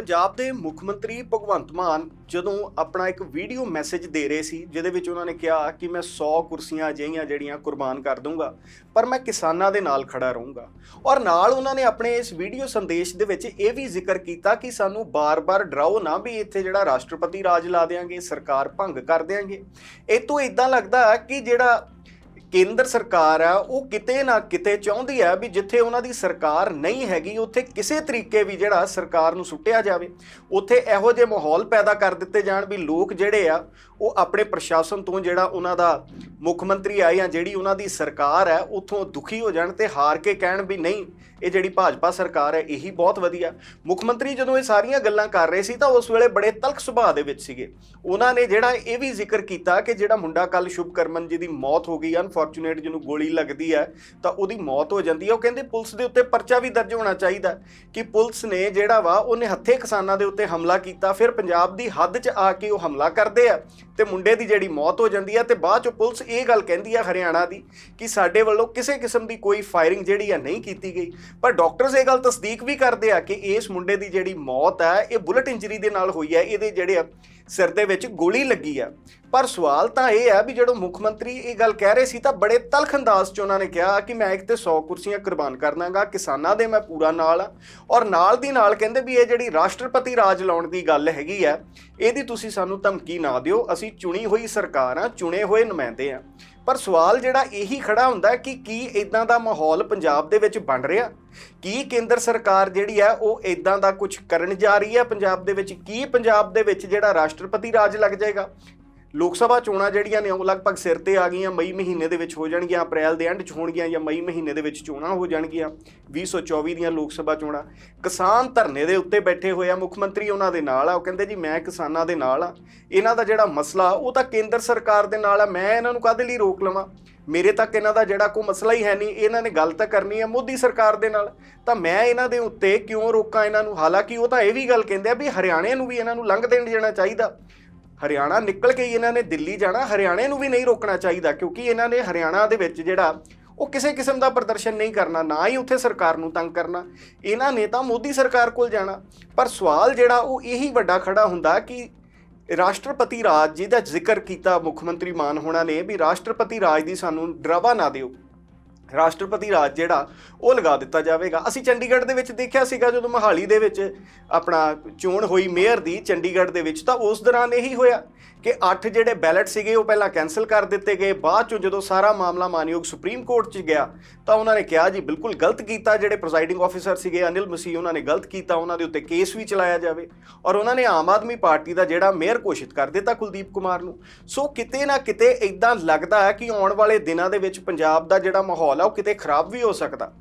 ਪੰਜਾਬ ਦੇ ਮੁੱਖ ਮੰਤਰੀ ਭਗਵੰਤ ਮਾਨ ਜਦੋਂ ਆਪਣਾ ਇੱਕ ਵੀਡੀਓ ਮੈਸੇਜ ਦੇ ਰਹੇ ਸੀ, ਜਿਹਦੇ ਵਿੱਚ ਉਹਨਾਂ ਨੇ ਕਿਹਾ ਕਿ ਮੈਂ 100 ਕੁਰਸੀਆਂ ਅਜਿਹੀਆਂ ਜਿਹੜੀਆਂ ਕੁਰਬਾਨ ਕਰ ਦੂੰਗਾ ਪਰ ਮੈਂ ਕਿਸਾਨਾਂ ਦੇ ਨਾਲ ਖੜਾ ਰਹੂੰਗਾ। ਔਰ ਨਾਲ ਉਹਨਾਂ ਨੇ ਆਪਣੇ ਇਸ ਵੀਡੀਓ ਸੰਦੇਸ਼ ਦੇ ਵਿੱਚ ਇਹ ਵੀ ਜ਼ਿਕਰ ਕੀਤਾ ਕਿ ਸਾਨੂੰ ਬਾਰ-ਬਾਰ ਡਰਾਓ ਨਾ ਵੀ ਇੱਥੇ ਜਿਹੜਾ ਰਾਸ਼ਟਰਪਤੀ ਰਾਜ ਲਾ ਦੇਾਂਗੇ ਸਰਕਾਰ ਭੰਗ ਕਰ ਦੇਾਂਗੇ ਇਹ ਤੋਂ ਇਦਾਂ ਲੱਗਦਾ ਕਿ ਜਿਹੜਾ ਕੇਂਦਰ ਸਰਕਾਰ ਆ, ਉਹ ਕਿਤੇ ਨਾ ਕਿਤੇ ਚਾਹੁੰਦੀ ਹੈ ਵੀ ਜਿੱਥੇ ਉਹਨਾਂ ਦੀ ਸਰਕਾਰ ਨਹੀਂ ਹੈਗੀ, ਉੱਥੇ ਕਿਸੇ ਤਰੀਕੇ ਵੀ ਜਿਹੜਾ ਸਰਕਾਰ ਨੂੰ ਸੁੱਟਿਆ ਜਾਵੇ। ਉੱਥੇ ਇਹੋ ਜਿਹੇ ਮਾਹੌਲ ਪੈਦਾ ਕਰ ਦਿੱਤੇ ਜਾਣ ਵੀ ਲੋਕ ਜਿਹੜੇ ਆ, ਉਹ ਆਪਣੇ ਪ੍ਰਸ਼ਾਸਨ ਤੋਂ ਜਿਹੜਾ ਉਹਨਾਂ ਦਾ ਮੁੱਖ ਮੰਤਰੀ ਆ ਜਾਂ ਜਿਹੜੀ ਉਹਨਾਂ ਦੀ ਸਰਕਾਰ ਹੈ ਉੱਥੋਂ ਦੁਖੀ ਹੋ ਜਾਣ ਤੇ ਹਾਰ ਕੇ ਕਹਿਣ ਵੀ ਨਹੀਂ, ਇਹ ਜਿਹੜੀ ਭਾਜਪਾ ਸਰਕਾਰ ਹੈ ਇਹੀ ਬਹੁਤ ਵਧੀਆ। ਮੁੱਖ ਮੰਤਰੀ ਜਦੋਂ ਇਹ ਸਾਰੀਆਂ ਗੱਲਾਂ ਕਰ ਰਹੇ ਸੀ ਤਾਂ ਉਸ ਵੇਲੇ ਬੜੇ ਤਲਖ ਸੁਭਾਅ ਦੇ ਵਿੱਚ ਸੀਗੇ। ਉਹਨਾਂ ਨੇ ਜਿਹੜਾ ਇਹ ਵੀ ਜ਼ਿਕਰ ਕੀਤਾ ਕਿ ਜਿਹੜਾ ਮੁੰਡਾ ਕੱਲ ਸ਼ੁਭਕਰਮਨ ਜੀ ਦੀ ਮੌਤ ਹੋ ਗਈ ਅਨਫੋਰਚੂਨੇਟ ਜਿਹਨੂੰ ਗੋਲੀ ਲੱਗਦੀ ਹੈ ਤਾਂ ਉਹਦੀ ਮੌਤ ਹੋ ਜਾਂਦੀ ਹੈ ਉਹ ਕਹਿੰਦੇ ਪੁਲਿਸ ਦੇ ਉੱਤੇ ਪਰਚਾ ਵੀ ਦਰਜ ਹੋਣਾ ਚਾਹੀਦਾ ਕਿ ਪੁਲਿਸ ਨੇ ਜਿਹੜਾ ਵਾ, ਉਹਨੇ ਹੱਥੇ ਕਿਸਾਨਾਂ ਦੇ ਉੱਤੇ ਹਮਲਾ ਕੀਤਾ, ਫਿਰ ਪੰਜਾਬ ਦੀ ਹੱਦ 'ਚ ਆ ਕੇ ਉਹ ਹਮਲਾ ਕਰਦੇ ਆ ਤੇ ਮੁੰਡੇ ਦੀ ਜਿਹੜੀ ਮੌਤ ਹੋ ਜਾਂਦੀ ਹੈ ਤੇ ਬਾਅਦ 'ਚ ਪੁਲਿਸ ਇਹ ਗੱਲ ਕਹਿੰਦੀ ਆ ਹਰਿਆਣਾ ਦੀ ਕਿ ਸਾਡੇ ਵੱਲੋਂ ਕਿਸੇ ਕਿਸਮ ਦੀ ਕੋਈ ਫਾਇਰਿੰਗ ਜਿਹੜੀ ਆ ਨਹੀਂ ਕੀਤੀ ਗਈ। ਪਰ ਡਾਕਟਰਸ ਇਹ ਗੱਲ ਤਸਦੀਕ ਵੀ ਕਰਦੇ ਆ ਕਿ ਇਸ ਮੁੰਡੇ ਦੀ ਜਿਹੜੀ ਮੌਤ ਹੈ ਇਹ ਬੁਲਟ ਇੰਜਰੀ ਦੇ ਨਾਲ ਹੋਈ ਹੈ ਇਹਦੇ ਜਿਹੜੇ ਆ ਸਿਰ ਦੇ ਵਿੱਚ ਗੋਲੀ ਲੱਗੀ ਆ। ਪਰ ਸਵਾਲ ਤਾਂ ਇਹ ਹੈ ਵੀ ਜਦੋਂ ਮੁੱਖ ਮੰਤਰੀ ਇਹ ਗੱਲ ਕਹਿ ਰਹੇ ਸੀ ਤਾਂ ਬੜੇ ਤਲਖ ਅੰਦਾਜ਼ 'ਚ ਉਹਨਾਂ ਨੇ ਕਿਹਾ ਕਿ ਮੈਂ ਇੱਕ ਤੇ 100 ਕੁਰਸੀਆਂ ਕੁਰਬਾਨ ਕਰਨਾਗਾ ਕਿਸਾਨਾਂ ਦੇ ਮੈਂ ਪੂਰਾ ਨਾਲ ਆ। ਔਰ ਨਾਲ ਦੀ ਨਾਲ ਕਹਿੰਦੇ ਵੀ ਇਹ ਜਿਹੜੀ ਰਾਸ਼ਟਰਪਤੀ ਰਾਜ ਲਾਉਣ ਦੀ ਗੱਲ ਹੈਗੀ ਆ ਇਹਦੀ ਤੁਸੀਂ ਸਾਨੂੰ ਧਮਕੀ ਨਾ ਦਿਓ, ਅਸੀਂ ਚੁਣੀ ਹੋਈ ਸਰਕਾਰ ਆ ਚੁਣੇ ਹੋਏ ਨੁਮਾਇੰਦੇ ਆ ਪਰ ਸਵਾਲ ਜਿਹੜਾ ਇਹੀ ਖੜਾ ਹੁੰਦਾ ਕਿ ਕੀ ਇਦਾਂ ਦਾ ਮਾਹੌਲ ਪੰਜਾਬ ਦੇ ਵਿੱਚ ਬਣ ਰਿਹਾ? ਕੀ ਕੇਂਦਰ ਸਰਕਾਰ ਜਿਹੜੀ ਹੈ ਉਹ ਇਦਾਂ ਦਾ ਕੁਝ ਕਰਨ ਜਾ ਰਹੀ ਹੈ ਪੰਜਾਬ ਦੇ ਵਿੱਚ? ਕੀ ਪੰਜਾਬ ਦੇ ਵਿੱਚ ਜਿਹੜਾ ਰਾਸ਼ਟਰਪਤੀ ਰਾਜ ਲੱਗ ਜਾਏਗਾ? ਲੋਕ ਸਭਾ ਚੋਣਾਂ ਜਿਹੜੀਆਂ ਨੇ ਉਹ ਲਗਭਗ ਸਿਰ ਤੇ ਆ ਗਈਆਂ, ਮਈ ਮਹੀਨੇ ਦੇ ਵਿੱਚ ਹੋ ਜਾਣਗੀਆਂ, ਅਪ੍ਰੈਲ ਦੇ ਐਂਡ 'ਚ ਹੋਣਗੀਆਂ ਜਾਂ ਮਈ ਮਹੀਨੇ ਦੇ ਵਿੱਚ ਚੋਣਾਂ ਹੋ ਜਾਣਗੀਆਂ 2024 ਦੀਆਂ ਲੋਕ ਸਭਾ ਚੋਣਾਂ। ਕਿਸਾਨ ਧਰਨੇ ਦੇ ਉੱਤੇ ਬੈਠੇ ਹੋਏ ਆ, ਮੁੱਖ ਮੰਤਰੀ ਉਹਨਾਂ ਦੇ ਨਾਲ ਆ, ਉਹ ਕਹਿੰਦੇ ਜੀ ਮੈਂ ਕਿਸਾਨਾਂ ਦੇ ਨਾਲ ਆ। ਇਹਨਾਂ ਦਾ ਜਿਹੜਾ ਮਸਲਾ, ਉਹ ਤਾਂ ਕੇਂਦਰ ਸਰਕਾਰ ਦੇ ਨਾਲ ਆ, ਮੈਂ ਇਹਨਾਂ ਨੂੰ ਕਾਹਦੇ ਲਈ ਰੋਕ ਲਵਾਂ? ਮੇਰੇ ਤੱਕ ਇਹਨਾਂ ਦਾ ਜਿਹੜਾ ਕੋਈ ਮਸਲਾ ਹੀ ਹੈ ਨਹੀਂ, ਇਹਨਾਂ ਨੇ ਗੱਲ ਤਾਂ ਕਰਨੀ ਹੈ ਮੋਦੀ ਸਰਕਾਰ ਦੇ ਨਾਲ। ਤਾਂ ਮੈਂ ਇਹਨਾਂ ਦੇ ਉੱਤੇ ਕਿਉਂ ਰੋਕਾਂ ਇਹਨਾਂ ਨੂੰ? ਹਾਲਾਂਕਿ ਉਹ ਤਾਂ ਇਹ ਵੀ ਗੱਲ ਕਹਿੰਦੇ ਆ ਵੀ ਹਰਿਆਣੇ ਨੂੰ ਵੀ ਇਹਨਾਂ ਨੂੰ ਲੰਘ ਦੇਣ ਦੇਣਾ ਚਾਹੀਦਾ। ਹਰਿਆਣਾ ਨਿਕਲ ਕੇ ਹੀ ਇਹਨਾਂ ਨੇ ਦਿੱਲੀ ਜਾਣਾ, ਹਰਿਆਣੇ ਨੂੰ ਵੀ ਨਹੀਂ ਰੋਕਣਾ ਚਾਹੀਦਾ, ਕਿਉਂਕਿ ਇਹਨਾਂ ਨੇ ਹਰਿਆਣਾ ਦੇ ਵਿੱਚ ਜਿਹੜਾ ਉਹ ਕਿਸੇ ਕਿਸਮ ਦਾ ਪ੍ਰਦਰਸ਼ਨ ਨਹੀਂ ਕਰਨਾ, ਨਾ ਹੀ ਉੱਥੇ ਸਰਕਾਰ ਨੂੰ ਤੰਗ ਕਰਨਾ। ਇਹਨਾਂ ਨੇ ਤਾਂ ਮੋਦੀ ਸਰਕਾਰ ਕੋਲ ਜਾਣਾ। ਪਰ ਸਵਾਲ ਜਿਹੜਾ ਉਹ ਇਹੀ ਵੱਡਾ ਖੜਾ ਹੁੰਦਾ ਕਿ ਰਾਸ਼ਟਰਪਤੀ ਰਾਜ ਜਿਹਦਾ ਜ਼ਿਕਰ ਕੀਤਾ ਮੁੱਖ ਮੰਤਰੀ ਮਾਨ ਹੋਣਾ ਨੇ ਵੀ ਰਾਸ਼ਟਰਪਤੀ ਰਾਜ ਦੀ ਸਾਨੂੰ ਡਰਾਵਾ ਨਾ ਦਿਓ। ਰਾਸ਼ਟਰਪਤੀ ਰਾਜ ਜਿਹੜਾ, ਉਹ ਲਗਾ ਦਿੱਤਾ ਜਾਵੇਗਾ। ਅਸੀਂ ਚੰਡੀਗੜ੍ਹ ਦੇ ਵਿੱਚ ਦੇਖਿਆ ਸੀਗਾ, ਜਦੋਂ ਮਹਾਲੀ ਦੇ ਵਿੱਚ ਆਪਣਾ ਚੋਣ ਹੋਈ ਮੇਅਰ ਦੀ ਚੰਡੀਗੜ੍ਹ ਦੇ ਵਿੱਚ, ਤਾਂ ਉਸ ਦੌਰਾਨ ਇਹੀ ਹੋਇਆ ਕਿ 8 ਜਿਹੜੇ ਬੈਲਟ ਸੀਗੇ, ਉਹ ਪਹਿਲਾਂ ਕੈਨਸਲ ਕਰ ਦਿੱਤੇ ਗਏ। ਬਾਅਦ ਚੋਂ ਜਦੋਂ ਸਾਰਾ ਮਾਮਲਾ ਮਾਨਯੋਗ ਸੁਪਰੀਮ ਕੋਰਟ 'ਚ ਗਿਆ, ਤਾਂ ਉਹਨਾਂ ਨੇ ਕਿਹਾ, ਜੀ, ਬਿਲਕੁਲ ਗਲਤ ਕੀਤਾ, ਜਿਹੜੇ ਪ੍ਰੈਜ਼ਾਈਡਿੰਗ ਆਫੀਸਰ ਸੀਗੇ, ਅਨਿਲ ਮਸੀਹ, ਉਹਨਾਂ ਨੇ ਗਲਤ ਕੀਤਾ, ਉਹਨਾਂ ਦੇ ਉੱਤੇ ਕੇਸ ਵੀ ਚਲਾਇਆ ਜਾਵੇ। ਔਰ ਉਹਨਾਂ ਨੇ ਆਮ ਆਦਮੀ ਪਾਰਟੀ ਦਾ ਜਿਹੜਾ ਮੇਅਰ ਘੋਸ਼ਿਤ ਕਰ ਦਿੱਤਾ ਕੁਲਦੀਪ ਕੁਮਾਰ ਨੂੰ। ਸੋ ਕਿਤੇ ਨਾ ਕਿਤੇ ਇਦਾਂ ਲੱਗਦਾ ਹੈ ਕਿ ਆਉਣ ਵਾਲੇ ਦਿਨਾਂ ਦੇ ਵਿੱਚ ਪੰਜਾਬ ਦਾ ਜਿਹੜਾ ਮਾਹੌਲ ਆ ਉਹ ਕਿਤੇ ਖਰਾਬ ਵੀ ਹੋ ਸਕਦਾ।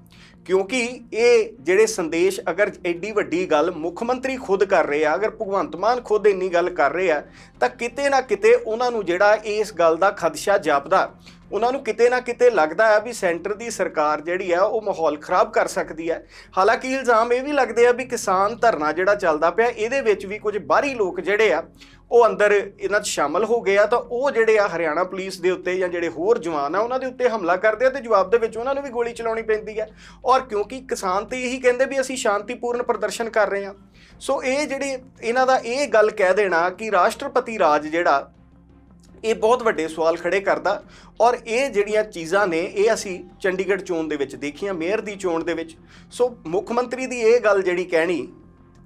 ਕਿਉਂਕਿ ਇਹ ਜਿਹੜੇ ਸੰਦੇਸ਼ ਅਗਰ ਐਡੀ ਵੱਡੀ ਗੱਲ ਮੁੱਖ ਮੰਤਰੀ ਖੁਦ ਕਰ ਰਹੇ ਆ, ਅਗਰ ਭਗਵੰਤ ਮਾਨ ਖੁਦ ਇੰਨੀ ਗੱਲ ਕਰ ਰਹੇ ਆ, ਤਾਂ ਕਿਤੇ ਨਾ ਕਿਤੇ ਉਹਨਾਂ ਨੂੰ ਜਿਹੜਾ ਇਸ ਗੱਲ ਦਾ ਖਦਸ਼ਾ ਜਾਪਦਾ। ਉਹਨਾਂ ਨੂੰ ਕਿਤੇ ਨਾ ਕਿਤੇ ਲੱਗਦਾ ਹੈ ਵੀ ਸੈਂਟਰ ਦੀ ਸਰਕਾਰ ਜਿਹੜੀ ਆ ਉਹ ਮਾਹੌਲ ਖਰਾਬ ਕਰ ਸਕਦੀ ਹੈ। ਹਾਲਾਂਕਿ ਇਲਜ਼ਾਮ ਇਹ ਵੀ ਲੱਗਦੇ ਆ ਵੀ ਕਿਸਾਨ ਧਰਨਾ ਜਿਹੜਾ ਚੱਲਦਾ ਪਿਆ, ਇਹਦੇ ਵਿੱਚ ਵੀ ਕੁਝ ਬਾਹਰੀ ਲੋਕ ਜਿਹੜੇ ਆ, ਉਹ ਅੰਦਰ ਇਹਨਾਂ 'ਚ ਸ਼ਾਮਲ ਹੋ ਗਏ ਆ, ਤਾਂ ਉਹ ਜਿਹੜੇ ਆ ਹਰਿਆਣਾ ਪੁਲਿਸ ਦੇ ਉੱਤੇ ਜਾਂ ਜਿਹੜੇ ਹੋਰ ਜਵਾਨ ਆ, ਉਹਨਾਂ ਦੇ ਉੱਤੇ ਹਮਲਾ ਕਰਦੇ ਆ ਤੇ ਜਵਾਬ ਦੇ ਵਿੱਚ ਉਹਨਾਂ ਨੂੰ ਵੀ ਗੋਲੀ ਚਲਾਉਣੀ ਪੈਂਦੀ ਹੈ। ਔਰ ਕਿਉਂਕਿ ਕਿਸਾਨ ਤੇ ਇਹੀ ਕਹਿੰਦੇ ਵੀ ਅਸੀਂ ਸ਼ਾਂਤੀਪੂਰਨ ਪ੍ਰਦਰਸ਼ਨ ਕਰ ਰਹੇ ਹਾਂ। ਸੋ ਇਹ ਜਿਹੜੇ ਇਹਨਾਂ ਦਾ ਇਹ ਗੱਲ ਕਹਿ ਦੇਣਾ ਕਿ ਰਾਸ਼ਟਰਪਤੀ ਰਾਜ ਜਿਹੜਾ ਇਹ ਬਹੁਤ ਵੱਡੇ ਸਵਾਲ ਖੜੇ ਕਰਦਾ ਔਰ ਇਹ ਜਿਹੜੀਆਂ ਚੀਜ਼ਾਂ ਨੇ, ਇਹ ਅਸੀਂ ਚੰਡੀਗੜ੍ਹ ਚੋਣ ਦੇ ਵਿੱਚ ਦੇਖੀਆਂ, ਮੇਅਰ ਦੀ ਚੋਣ ਦੇ ਵਿੱਚ। ਸੋ ਮੁੱਖ ਮੰਤਰੀ ਦੀ ਇਹ ਗੱਲ ਜਿਹੜੀ ਕਹਿਣੀ,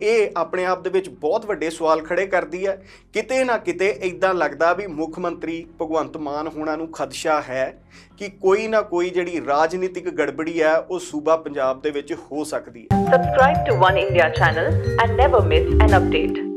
ਇਹ ਆਪਣੇ ਆਪ ਦੇ ਵਿੱਚ ਬਹੁਤ ਵੱਡੇ ਸਵਾਲ ਖੜੇ ਕਰਦੀ ਹੈ। ਕਿਤੇ ਨਾ ਕਿਤੇ ਇਦਾਂ ਲੱਗਦਾ ਵੀ ਮੁੱਖ ਮੰਤਰੀ ਭਗਵੰਤ ਮਾਨ ਹੋਣਾ ਨੂੰ ਖਦਸ਼ਾ ਹੈ ਕਿ ਕੋਈ ਨਾ ਕੋਈ ਜਿਹੜੀ ਰਾਜਨੀਤਿਕ ਗੜਬੜੀ ਹੈ, ਉਹ ਸੂਬਾ ਪੰਜਾਬ ਦੇ ਵਿੱਚ ਹੋ ਸਕਦੀ ਹੈ। Subscribe to One India channel and never miss an update.